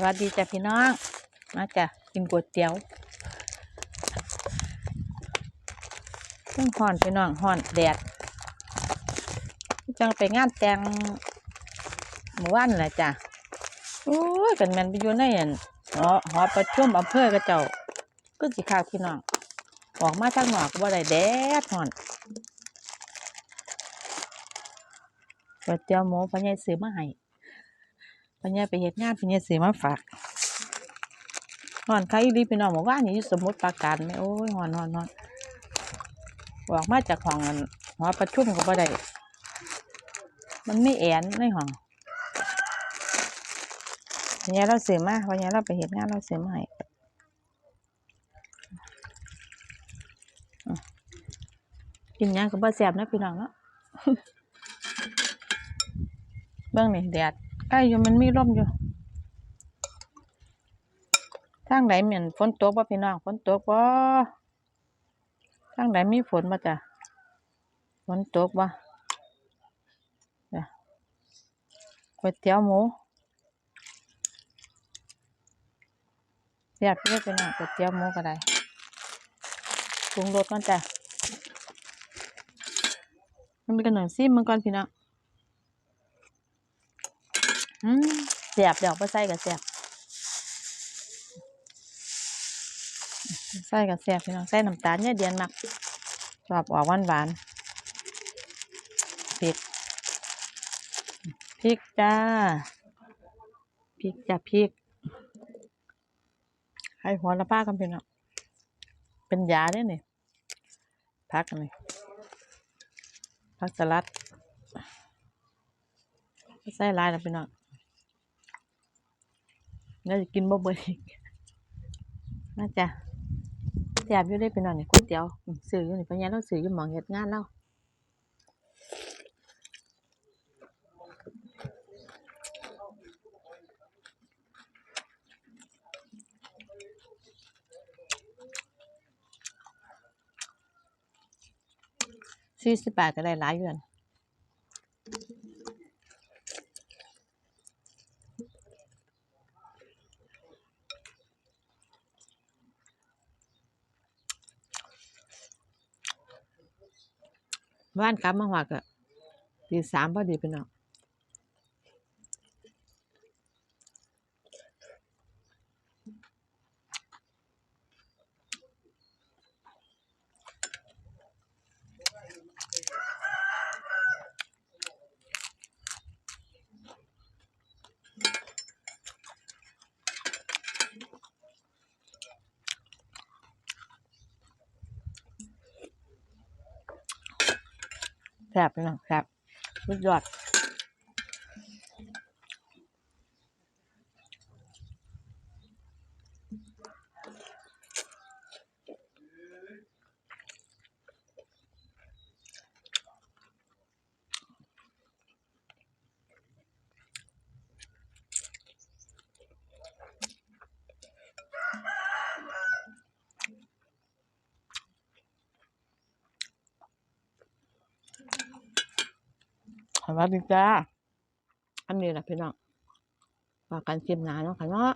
สวัสดีจ้ะพี่น้อง มาจ้ะกินก๋วยเตี๋ยวเครื่องห่อนพี่น้องห่อนแดดจังไปงานแต่งหมู่บ้านแหละจ้ะโอ้ยกันแมนไปอยู่ในอั่นหอหอประชุมอำเภอกระเจ้าก็สิข่าวพี่น้องออกมาทางนอกก็บ่ได้แดดห่อนก๋วยเตี๋ยวหมูพ่อใหญ่ซื้อมาให้ พ่อใหญ่ไปเฮ็ดงานพ่อใหญ่ซื้อมาฝากหอนใครดีพี่น้องบอกว่านี่สมุทรปราการแม่โอ้ยหอนหอนหอนออกมาจากห้องอันหอประชุมก็บ่ได้มันไม่แอนในห้องพ่อใหญ่เราซื้อมาพ่อใหญ่เราไปเฮ็ดงานเราซื้อมาให้กินยังก็บ่แซ่บนะพี่น้องเนาะเบิ่งนี่แดด ใกล้อยู่มันมีลมอยู่ทางไหนเหมือนฝนตกบ่พี่น้องฝนตกบ่ทางไหนมีฝนบ่จ้ะฝนตกบ่จ้ะก๋วยเตี๋ยวหมูแซ่บเยอะพี่น้องก๋วยเตี๋ยวหมูก็ได้ปรุงรสมันจ้ะมันเป็นขนมซีมังกรพี่น้อง อืมเสียบเดี๋ยวไปใส่กับเสียบใส่กับเสียบพี่น้องใส่น้ำตาลเนี่ยเดียนมักชอบออกหวานหวานพริกพริกจ้าพริกจ้าพริกให้หัวละผ้ากันพี่น้องเป็นยาเด้เนี่ยพักอันนี่ผักสลัดใส่ลายแล้วพี่น้อง น่าจะกินบ่เบิดอีกน่าจะแซ่บอยู่ได้อพี่น้องนี่ก๋วยเตี๋ยวอืมซื้ออยู่นี่เพราเราซื้ออยู่หมองเฮ็ดงานเราสี่สิบบาทก็ได้หลายอยู่นั่น บ้านกลับมาหวักอะตีสามพอดีไปเนาะ แซ่บพี่น้องแซ่บสุดยอด สวัสดีจ้าอันนี้แหละพี่น้องฝากกันคลิปหนาเนาะค่ะเนาะ